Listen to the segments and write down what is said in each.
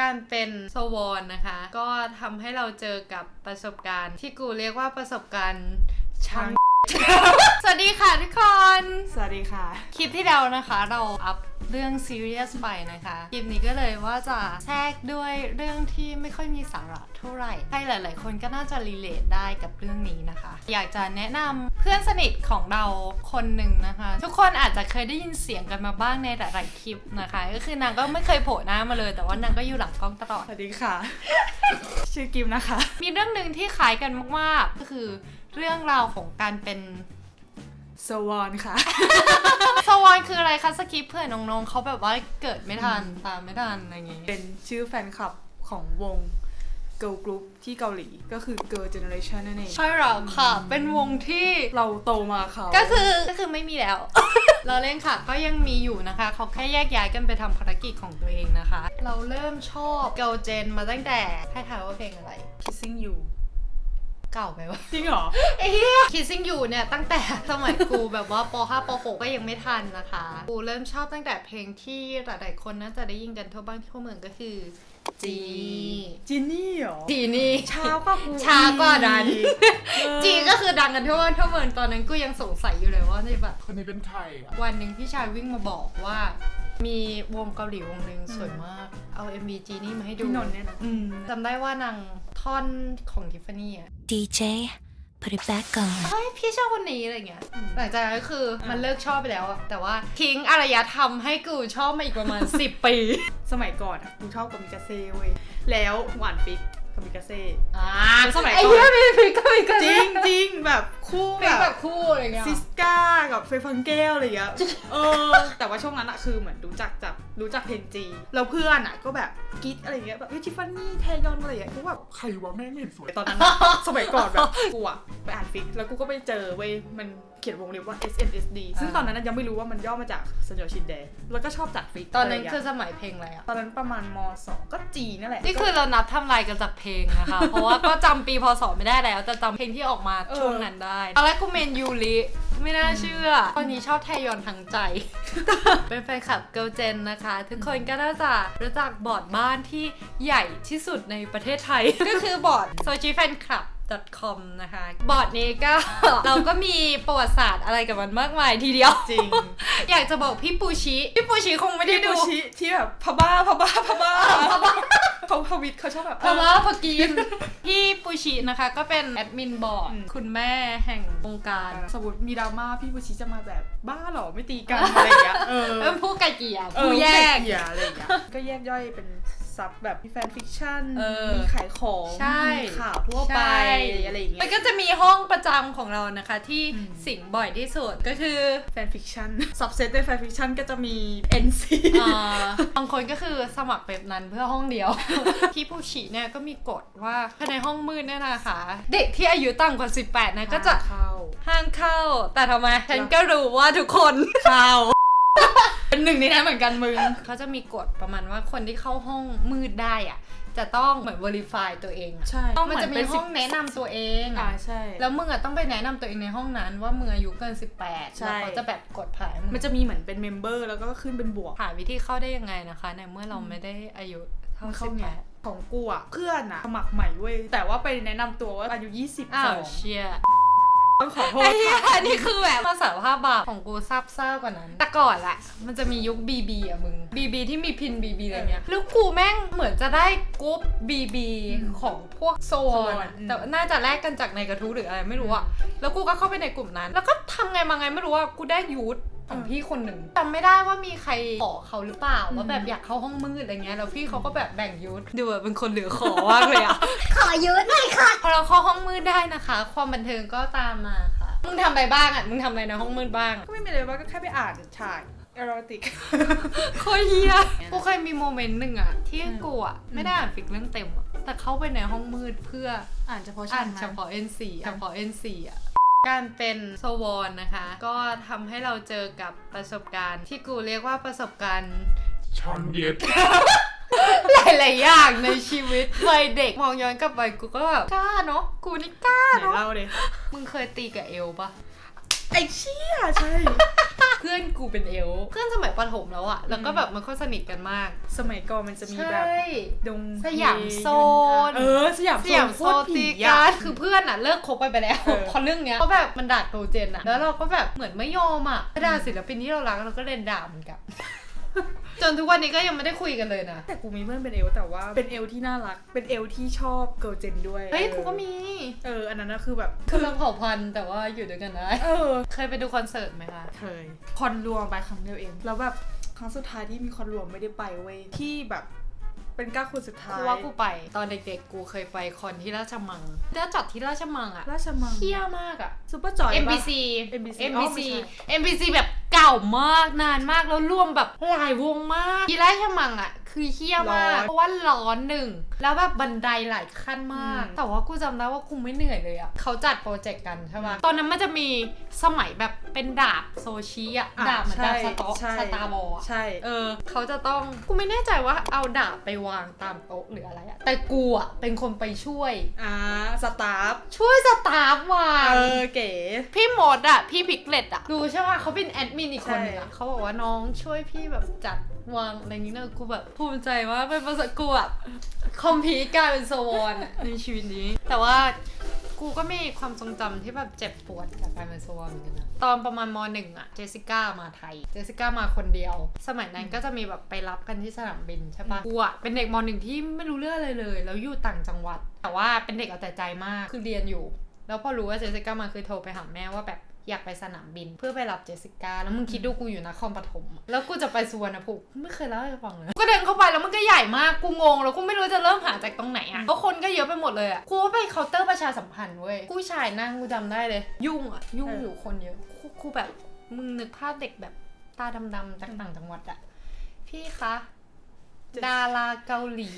การเป็นโซวอนนะคะ ก็ทำให้เราเจอกับประสบการณ์ ที่กูเรียกว่าประสบการณ์ช่าง สวัสดีค่ะทุกคน สวัสดีค่ะ คลิปที่แล้วนะคะ เราอัพเรื่องซีเรียสไปนะคะ คลิปนี้ก็เลยว่าจะแทรกด้วยเรื่องที่ไม่ค่อยมีสาระเท่าไหร่ใครหลาย ๆ คนก็น่าจะรีเลทได้กับเรื่องนี้นะคะ อยากจะแนะนำเพื่อนสนิทของเราคนหนึ่งนะคะ ทุกคนอาจจะเคยได้ยินเสียงกันมาบ้างในหลาย ๆ คลิปนะคะ ก็คือนางก็ไม่เคยโผล่หน้ามาเลย แต่ว่านางก็อยู่หลังกล้องตลอด สวัสดีค่ะ ชื่อกิมนะคะ มีเรื่องหนึ่งที่คล้ายกันมาก ๆ ก็คือ เรื่องราวของการเป็นสวอนค่ะ สวอนคืออะไรคะสกิปเพื่อนน้องๆเขาแบบว่าเกิดไม่ทันตามไม่ทันอะไรอย่างงี้เป็นชื่อแฟนคลับของวง Girl Group ที่เกาหลีก็คือ Girl Generation นั่นเอง ใช่หรอค่ะ เป็นวงที่เราโตมาเขาก็คือก็คือไม่มีแล้ว เราเล่นค่ะ ก็ยังมีอยู่นะคะ เขาแค่แยกย้ายกันไปทำภารกิจของตัวเองนะคะ เราเริ่มชอบเกลเจนมาตั้งแต่ให้ทายว่าเพลงอะไร Kissing You เก่าไปวะจริงเหรอไอ้เหี้ย Kissing You เนี่ย ตั้งแต่สมัยกูแบบว่าป .5 ป .6 ก็ยังไม่ทันนะคะ กูเริ่มชอบตั้งแต่เพลงที่หลายๆคนน่าจะได้ยินกันทั่วบ้านทั่วเมืองก็คือจีจินนี่เหรอจีนี่ช้ากว่ากูช้ากว่านั้นอีกเออจีก็คือดังกันทั่วบ้านทั่วเมืองตอนนั้นกูยังสงสัยอยู่เลยว่าในแบบคนนี้เป็นใครอะวันหนึ่งพี่ชายวิ่งมาบอกว่า มีวงเกาหลีวงหนึ่งสวยมาก เอา MV จีนี่มาให้ดูพี่นนท์เนี่ยนะ อืมจำได้ว่านางท่อนของทิฟฟานี่อะ DJ, put it back on. เฮ้ยพี่ชอบคนนี้อะไรเงี้ย หลังจากนั้นก็คือมันเลิกชอบไปแล้วอะแต่ว่าทิ้งอารยธรรมให้กูชอบมาอีกประมาณ 10 ปี สมัยก่อนอะกูชอบกามิกาเซ่เว้ย แล้วหวานฟิก กามิกาเซ่อ่าสมัยก่อนไอ้เหี้ยมีฟิกก็มีกันจริงจริงแบบคู่ฟิแบกแบบบคู่อะไรเงี้ย ซิสกากับเฟย์ฟังเกลอะไรอย่างเงี้ย เออ แต่ว่าช่วงนั้นอะคือเหมือนรู้จักจากรู้จักเพลงจี แล้วเพื่อนอะก็แบบกรีดอะไรอย่างเงี้ยแบบเฮ้ยทิฟฟานี่แทยอนอะไรอย่างเงี้ยกูแบบใครวะแม่งไม่เห็นสวยตอนนั้นอะ สมัยก่อนแบบกูอะไปอ่านฟิก แล้วกูก็ไปเจอเว้ยมันเขียนวงเล็บว่า SNSD ซึ่งตอนนั้นอะยังไม่รู้ว่ามันย่อมาจากสัญญาชินแดงแล้วก็ชอบจากฟิกตอนนั้นะไรย่างคือเงี้ยสมัยเพลงอะไรอะตอนนั้นประมาณมสองก็จีนั่นแหละ นี่คือเรานับทำลายกันจากเพลงนะคะ เพราะว่าก็จำปีพศไม่ได้แล้ว แต่จำเพลงที่ออกมาช่วงนั้นได้ตอนแรกกูเมนยูริไม่น่าเชื่อ ตอนนี้ชอบแทยอนทางใจ เป็นแฟนคลับเกิลเจนนะคะ ทุกคนก็น่าจะรู้จักบอร์ดบ้านที่ใหญ่ที่สุดในประเทศไทย ก็คือบอร์ด s o c h i f a n club com นะคะ บอร์ดนี้ก็ เราก็มีประวัติศาสตร์อะไรกับมันมากมายทีเดียว จริง อยากจะบอกพี่ปูชิ พี่ปูชิคงไม่ได้ที่ดูดูชิที่แบบพะบ้าพะบ้าพะบ้าเขาทวิตเขาชอบแบบเพราะว่าพอกีนพี่ปูชินะคะ ก็เป็นแอดมินบอร์ดอืมคุณแม่แห่งวงการ สมมติมีดราม่าพี่บุชิจะมาแบบบ้าเหรอไม่ตีกันอะไรอย่างเงี้ยเออเป็นผู้ไก่เกลี่ยเออผู้แยกเกียอะไรอย่างเงี้ยก็แยกย่อยเป็น ซับแบบมีแฟนฟิกชั่นเออมีขายของใช่ มีข่าวทั่วไปใช่อะไรอย่างเงี้มันยก็จะมีห้องประจำของเรานะคะที่อืมสิงบ่อยที่สุดก็คือแฟนฟิกชั่นซับเซตในแฟนฟิกชั่นก็จะมี NC อ่าบางคนก็คือสมัครเว็บนั้นเพื่อห้องเดียวพี่ปูชิเนี่ยก็มีกฎว่าภายในห้องมืดเนี่ยนะคะ เด็กที่อายุต่ำกว่า 18นะก็จะเข้าห้ามเข้า แต่ทำไมฉันก็รู้ว่าทุกคน เข้า เป็นหนึ่งในนั้นเหมือนกันมึง เขาจะมีกฎประมาณว่าคนที่เข้าห้องมืดได้อะจะต้องเหมือน verify ตัวเองอะใช่ต้องมันจะเหมืมีอนเป็นห้องสิบแนะนำตัวเองอ่าใช่ แล้วมึงอะต้องไปแนะนำตัวเองในห้องนั้นว่ามึงอายุเกิน 18 ใช่ แล้วเขาจะแบบกดผ่านมันจะมีเหมือนเป็นเมมเบอร์แล้วก็ขึ้นเป็นบวกผ่านวิธีเข้าได้ยังไงนะคะในเมื่อเราไม่ได้อายุเท่ามันสิเข้าบไง แปดของกูอะเพื่อนอะสมัครใหม่เว้ยแต่ว่าไปแนะนำตัวว่าอายุอ้าว22เชีย ต้องขอโทษไอ้เหี้ยค่ะอันนี้คือแบบมาสารภาพบาปของกูซับซ่ากว่านั้น แต่ก่อนแหละมันจะมียุค BB อะมึง BB ที่มีพิน BB อะไรเงี้ยแล้วกูแม่งเหมือนจะได้กรุ๊ป BB ของพวกโซนโซนอะอืมแต่น่าจะแลกกันจากในกระทู้หรืออะไรไม่รู้อะแล้วกูก็เข้าไปในกลุ่มนั้น แล้วก็ทำไงมาไงไม่รู้ว่ากูได้ยูท ของพี่คนหนึ่งจำไม่ได้ว่ามีใครขอเขาหรือเปล่าว่าแบบอยากเข้าห้องมืดอะไรเงี้ยแล้วพี่เขาก็แบบแบ่งยูทดูแบบเป็นคนเหลือขอมากเลยอะ ขอยืดหน่อยค่ะ พอเราเข้าห้องมืดได้นะคะ ความบันเทิงก็ตามมาค่ะ มึงทำอะไรบ้างอะ มึงทำอะไรในห้องมืดบ้างก็ไม่มีอะไรว่าก็แค่ไปอ่านฉากเอโรติก โคตรเฮียกูเคยมีโมเมนต์หนึ่งอะ ที่กูอะไม่ได้อ่านฟิกเรื่องเต็มอะแต่เข้าไปในห้องมืดเพื่ออ่านเฉพาะฉาอ่ากนนั้นเฉพาะ NC เฉพาะ NC อะ การเป็นโซวอนนะคะ ก็ทำให้เราเจอกับประสบการณ์ ที่กูเรียกว่าประสบการณ์ช่างเย็ด หลายๆอย่างในชีวิตวัยเด็กมองย้อนกลับไปกูก็แบบกล้าเนาะกูนี่กล้าไหนเนาะเล่าเลยมึงเคยตีกับเอวปะ ไอ้เชี่ยใช่ เพื่อนกูเป็นเอลฟ์เพื่อนสมัยประถมแล้วอะแล้วก็แบบมันก็สนิทกันมาก สมัยก่อนมันจะมีใช่แบบ ดงสยามโซน เออ สยามสยามโซโคตรตีผีกัอะ นคือเพื่อนอะเลิกคบไปไปแล้วเออ เพราะเรื่องเนี้ยเขาแบบมันด่าโตเจนอะแล้วเราก็แบบเหมือนไม่ยอมอะด่าศิลปินที่เรารักเราก็เล่นด่ามันกลับ จนทุกวันนี้ก็ยังไม่ได้คุยกันเลยนะ แต่กูมีเพื่อนเป็นเอลแต่ว่าเป็นเอลที่น่ารัก เป็นเอลที่ชอบเกิร์ลเจนด้วยเฮ้ยออกูก็มี เออ อันนั้นนะคือแบบคือเราเผ่าพันธุ์แต่ว่าอยู่ด้วยกันได้เออ เคยไปดูคอนเสิร์ตไหมคะเคยคอนรวมไปครั้งเดียวเอง แล้วแบบครั้งสุดท้ายที่มีคอนรวมไม่ได้ไปเว้ยที่แบบเป็นเก้าคนสุดท้ายกูว่ากูไป ตอนเด็กๆ กูเคยไปคอนที่ราชมังแล้วจัดที่ราชมังอะราชมังเที่ยมากอะซูเปอร์จอยปะ MBC MBC MBC อ๋อไม่ใช่ MBC แบบ เก่ามากนานมากแล้วรวมแบบหลายวงมากที่ราชมังอะ คือเฮี้ยมากร้อนเพราะว่าร้อนหนึ่ง แล้วแบบบันไดหลายขั้นมากอืมแต่ว่ากูจำได้ว่ากูไม่เหนื่อยเลยอะเขาจัดโปรเจกต์กันใช่ปะตอนนั้นมันจะมีสมัยแบบเป็นดาบโซชิอะอะดาบเหมือนดาบใช่สต๊อกใช่สตาร์บอลอะใช่เออเขาจะต้องกูไม่แน่ใจว่าเอาดาบไปวางตามโต๊ะหรืออะไรอะแต่กูอะเป็นคนไปช่วยอ่าสตาฟช่วยสตาฟวางเออเก๋พี่มดอะพี่พิกเลตอะดูใช่ป่ะเขาเป็นแอดมินอีกคนนึงอะใช่เขาบอกว่าน้องช่วยพี่แบบจัด วางอะไรนี้นะกูแบบภูมิใจว่ากเป็นประสบกูแบบคอมพีกลายเป็นโซวอนอะในชีวิตนี้ แต่ว่ากูก็มีความทรงจำที่แบบเจ็บปวดจากการเป็นโซวอนเหมือนกันนะ ตอนประมาณมหนึ่งอะเจสสิก้ามาไทย เจสสิก้ามาคนเดียว สมัยนั้นก็จะมีแบบไปรับกันที่สนามบินใช่ปะกูอะเป็นเด็กมหนึ่งที่ไม่รู้เรื่องอะไรเลย แล้วอยู่ต่างจังหวัด แต่ว่าเป็นเด็กเอาแต่ใจมาก คือเรียนอยู่ แล้วพอรู้ว่าเจสสิก้ามาคือโทรไปหาแม่ว่าแบบ อยากไปสนามบินเพื่อไปรับเจสสิก้าแล้วมึงคิดดูกูอยู่นครปฐมอะแล้วกูจะไปสุวรรณภูมิไม่เคยเล่าให้ฟังเลยก็เดินเข้าไปแล้วมันก็ใหญ่มากกูงงแล้วกูไม่รู้จะเริ่มหาจากตรงไหนอะเพราะคนก็เยอะไปหมดเลยอะกูว่าไปเคาน์เตอร์ประชาสัมพันธ์เว้ยผู้ชายนั่งกูจำได้เลย ยุ่งอะยุ่งอยู่คนเยอะกูกูแบบมึงนึกภาพเด็กแบบตาดำๆจากต่างจังหวัดอะพี่คะดาราเกาหลี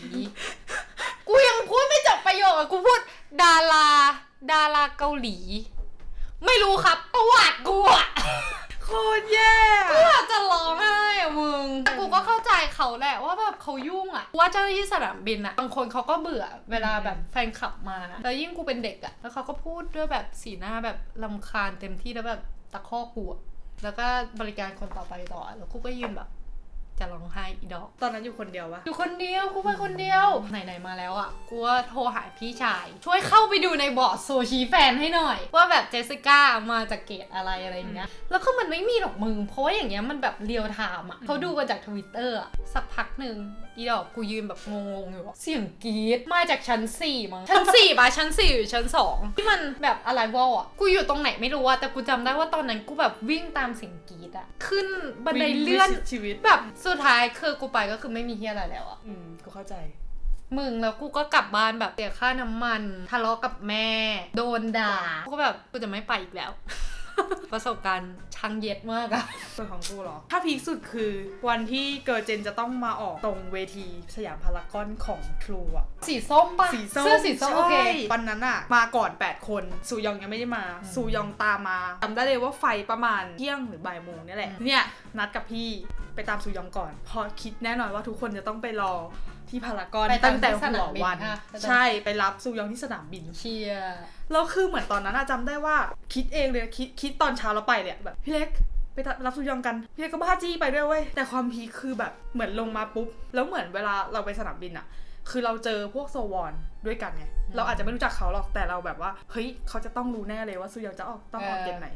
กูยังพูดไม่จบประโยคอะกูพูด ดารา ดาราเกาหลี ไม่รู้ครับประวัติกูอะ โคตรแย่ กูอยากจะร้องไห้อะมึงแต่กูก็เข้าใจเขาแหละว่าแบบเขายุ่งอะว่าเจ้าหน้าที่สนามบินอะบางคนเขาก็เบื่อเวลาแบบแฟนคลับมา แล้วยิ่งกูเป็นเด็กอะแล้วเขาก็พูดด้วยแบบสีหน้าแบบลำคาญเต็มที่แล้วแบบตะคอกกูอะแล้วก็บริการคนต่อไปต่อ แล้วกูก็ยืนแบบ จะร้องไห้อีดอก ตอนนั้นอยู่คนเดียววะอยู่คนเดียวกูไปคนเดียว ไหนๆมาแล้วอะกูว่าโทรหาพี่ชาย ช่วยเข้าไปดูในบอร์ดโซชีแฟนให้หน่อย ว่าแบบเจสสิก้ามาจากเกตอะไรอะไรอย่างเงี้ยแล้วคือมันไม่มีหรอกมึง เพราะว่าอย่างเงี้ยมันแบบเรียลไทม์อะเขาดูกันจากทวิตเตอร์อะสักพักหนึ่งอีดอกกูยืนแบบงงๆอยู่อะเสียงกรี๊ดมาจากชั้น4มั้งชั้น4ป่ะชั้น4หรือชั้น2ที่มันแบบอะไรวะอะกูอยู่ตรงไหนไม่รู้อะแต่กูจำได้ว่าตอนนั้นกูแบบวิ่งตามเสียงกรี๊ดอะขึ้นบันไดเลื่อนวิถีชีวิตแบบสุดท้ายคือกูไปก็คือไม่มีเฮียอะไรแล้วอะอืมกูเข้าใจ มึงแล้วกูก็กลับบ้านแบบเสียค่าน้ำมันทะเลาะกับแม่ โดนด่ากูก็แบบกูจะไม่ไปอีกแล้ว ประสบการณ์ช่างเย็ดมากอะ ส่วนของกูเหรอ ถ้าพีคสุดคือวันที่เกิร์ลเจนจะต้องมาออกตรงเวทีสยามพารากอนของทรูอะสีส้มปะสีส้มเสื้อสีส้มโอเค ใช่วันนั้นอะมาก่อน 8 คนซูยองยังไม่ได้มา อืมซูยองตามมาจำได้เลยว่าไฟประมาณเที่ยงหรือบ่ายโมงเนี่ยแหละ อืม เนี่ยนัดกับพี่ ไปตามซูยองก่อน พอคิดแน่นอนว่าทุกคนจะต้องไปรอที่พารากอนไปตั้งแต่ที่สหันาวมบิวันค่ะใช่ไปรับซูยองที่สนามบิน เชียร์ แล้วคือเหมือนตอนนั้นอะจำได้ว่าคิดเองเลยคิดคิดตอนเช้าเราไปเลยอะแบบพี่เล็กไปรับซูยองกันพี่เล็กก็บ้าจี้ไปด้วยเว้ยแต่ความพีคคือแบบเหมือนลงมาปุ๊บ แล้วเหมือนเวลาเราไปสนามบินอะคือเราเจอพวกโซวอนด้วยกันไงเราอาจจะไม่รู้จักเขาหรอกแต่เราแบบว่าเฮ้ยเขาจะต้องรู้แน่เลยว่าซูยองจะออกต้องออกเกมไหน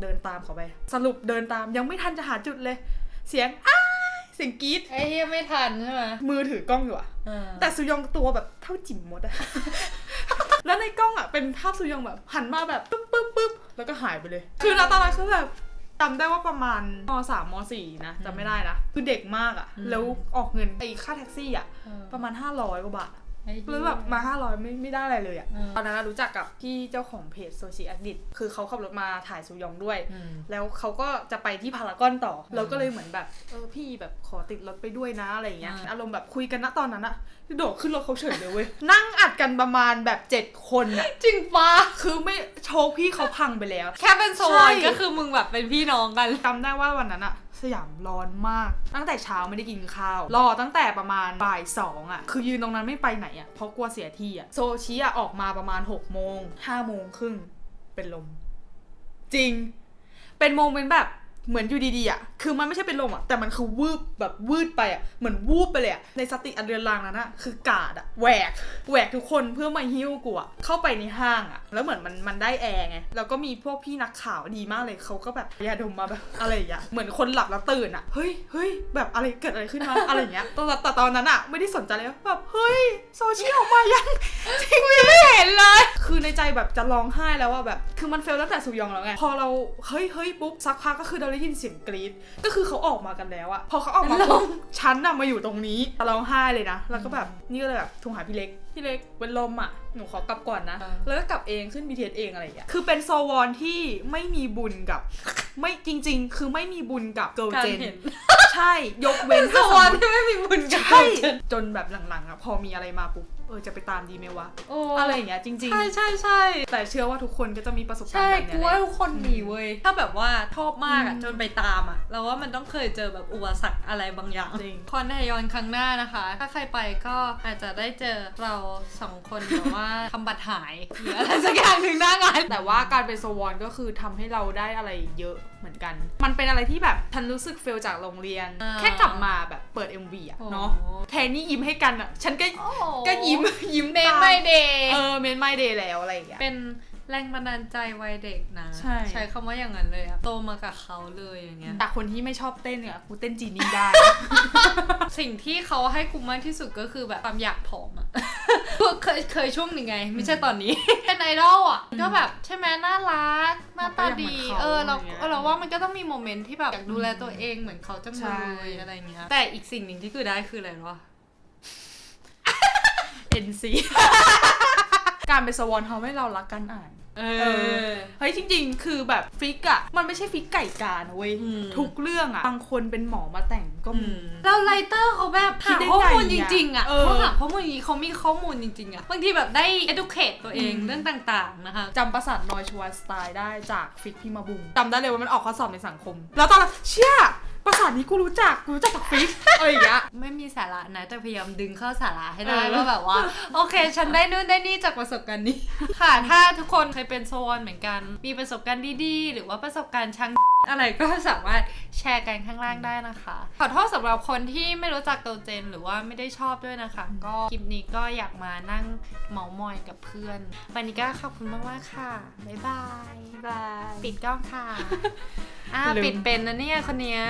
เดินตามเขาไป สรุปเดินตามยังไม่ทันจะหาจุดเลย เสียงอ้ายเสียงกรี๊ดไอ้เฮียไม่ทันใช่ไหมมือถือกล้องอยู่อะอ่าแต่ซูยองตัวแบบเท่าจิ๋มมดอะ แล้วในกล้องอะเป็นภาพซูยองแบบหันมาแบบปึ๊บปึ๊บปึ๊บแล้วก็หายไปเลย คือเราตอนนั้นคือแบบจำได้ว่าประมาณมสามมสี่นะจำไม่ได้นะคือเด็กมากอะแล้วออกเงินไอ้ค่าแท็กซี่อะเออประมาณ 500กว่าบาทไอ้เหี้ยแล้วแบบมา500ไม่ไม่ได้อะไรเลยอะอืมตอนนั้นอะรู้จักกับพี่เจ้าของเพจโซชิแอคดิคือเขาขับรถมาถ่ายซูยองด้วยอืมแล้วเขาก็จะไปที่พารากอนต่ออืมเราก็เลยเหมือนแบบเออพี่แบบขอติดรถไปด้วยนะอะไรอย่างเงี้ยอ่าอารมณ์แบบคุยกันนะตอนนั้นอะคือโดดขึ้นรถเขาเฉยเลยเว้ยนั่งอัดกันประมาณแบบเจ็ดคนอะจริงปะคือไม่โชว์พี่เขาพังไปแล้ว แค่เป็นโซวอนใช่ก็คือมึงแบบเป็นพี่น้องกันจำได้ว่าวันนั้นอะ สยามร้อนมาก ตั้งแต่เช้าไม่ได้กินข้าว รอตั้งแต่ประมาณบ่ายสองอะคือยืนตรงนั้นไม่ไปไหนอะเพราะกลัวเสียที่อะโซชิอะออกมาประมาณ6กโมงห้าโมงครึ่งเป็นลม จริง เป็นโมงเป็นแบบ เหมือนอยู่ดีๆอะ คือมันไม่ใช่เป็นลมอะ แต่มันคือวืบแบบวืดไปอะ เหมือนวูบไปเลยอะ ในสติอันเรือนรางนั้นอะ คือกาดอะแหวก แหวกทุกคนเพื่อมาหิ้วกูอะ เข้าไปในห้างอะ แล้วเหมือนมันมันได้แอร์ไง แล้วก็มีพวกพี่นักข่าวดีมากเลยเขาก็แบบยาดมมาแบบอะไรอย่างเงี้ย เหมือนคนหลับแล้วตื่นอะ เฮ้ยเฮ้ยแบบอะไรเกิดอะไรขึ้นมาอะไรอย่างเงี้ยตอนแต่ตอนนั้นอะไม่ได้สนใจเลยแบบเฮ้ยโซเชียลมายังจริงไม่เห็นเลย คือในใจแบบจะร้องไห้แล้วว่าแบบ คือมันเฟลตั้งแต่สุยองแล้วไง พอเราเฮ้ยเฮ้ยปุ๊บสักพักก็คือเราได้ยินเสียงกรี๊ดก็คือเขาออกมากันแล้วอะพอเขาออกมาปุ๊บฉันน่ะมาอยู่ตรงนี้ร้องไห้เลยนะ แล้วก็แบบนี่ก็เลยแบบโทรหาพี่เล็กพี่เล็กเป็นลมอะหนูขอกลับก่อนนะอ่าแล้วก็กลับเองขึ้น BTS เองอะไรอย่างเงี้ยคือเป็นโซวอนที่ไม่มีบุญกับ ไม่จริง ๆ คือไม่มีบุญกับเกิร์ลการเจนเห็นใช่ยกเว้นสถ้าสมวรรมค์ติที่ไม่มีบุญกับใช่เกิดจนแบบหลังๆอะพอมีอะไรมาปุ๊บเออจะไปตามดีไหมวะโอ้อะไรอย่างเงี้ยจริงใช่ใช่ใช่ๆแต่เชื่อว่าทุกคนก็จะมีประสบการใช่ณ์แบบเนี้กูยแหว่าละทุกคนมีเว้ยถ้าแบบว่าชอบมากอะอืมจนไปตามอะเราว่ามันต้องเคยเจอแบบอุปสรรคอะไรบางอย่างจริงคอนไทยอนครั้งหน้านะคะ ถ้าใครไปก็อาจจะได้เจอเราสองคนแบบว่าทำบัตรหายหรืออะไรสักอย่างหนึ่งหน้างานแต่ว่าการเป็นโซวอนก็คือทำให้เราได้อะไรเยอะ เหมือนกัน มันเป็นอะไรที่แบบฉันรู้สึกเฟลจากโรงเรียนอ่าแค่กลับมาแบบเปิด MV อะโอ้เนาะแทนนี่ยิ้มให้กันอะฉันก็ก็ยิ้มยิ้มเมนตามไม่เดย์เออเมนไม่เดย์แล้วอะไรอย่างเงี้ยเป็น แรงบันดาลใจวัยเด็กนะ ใช่คำว่าอย่างนั้นเลยอะโตมากับเขาเลยอย่างเงี้ย แต่คนที่ไม่ชอบเต้นเนี่ยกูเต้นจีนี่ได้ สิ่งที่เขาให้กูมากที่สุดก็คือแบบความอยากผอมอะเคยเคยช่วงหนึ่งไง ไม่ใช่ตอนนี้ เป็นไอดอลอะก็แบบใช่ไหมน่ารักหน้าตาดี มันก็อยากเหมือนเขาเออเราอะไรเงี้ยเออเราว่ามันก็ต้องมีโมเมนต์ที่แบบอยากดูแลตัวเองเหมือนเขาจะใช่มาเลยอะไรเงี้ย แต่อีกสิ่งหนึ่งที่คือได้คืออะไรวะ NC การเป็นโซวอนทำให้เรารักการอ่านเอเออ เฮ้ยจริง ๆ คือแบบฟิกอะมันไม่ใช่ฟิกไก่กานะเว้ย อืม ทุกเรื่องอะบางคนเป็นหมอมาแต่งก็มี แล้วไลเตอร์เขาแบบคิดหาได้ข้อมูลไงจอะริงๆอะเออ เขาหาข้อมูลจริงๆเขามีข้อมูลจริงๆอะบางทีแบบได้ educate ตัวเองอืมเรื่องต่างๆนะคะ จำประสาทนอยชวาสไตล์ได้จากฟิกพี่มาบุงจำได้เลยว่ามันออกข้อสอบในสังคม แล้วตอนนั้นเชี่ย ประสาทนี้กูรู้จัก กูรู้จักจากฟิกอะไรอย่างเงี้ย ไม่มีสาระนะแต่พยายามดึงเข้าสาระให้ได้เออ ว่าแบบว่า โอเค ฉันได้นู่นได้นี่จากประสบการณ์นี้ ค่ะ ถ้าทุกคนเคยเป็นโซนเหมือนกัน มีประสบการณ์ดีๆ หรือว่าประสบการณ์ช่าง อะไรก็สามารถแชร์กันข้างล่างได้นะคะ ขอโทษสำหรับคนที่ไม่รู้จักตัวเจน หรือว่าไม่ได้ชอบด้วยนะคะ ก็คลิปนี้ก็อยากมานั่งเมามอยกับเพื่อน วันนี้ก็ขอบคุณมากๆค่ะ บ๊ายบาย บาย ปิดกล้องค่ะ อ่าลืมปิดเป็นนะเนี่ยคนเนี้ย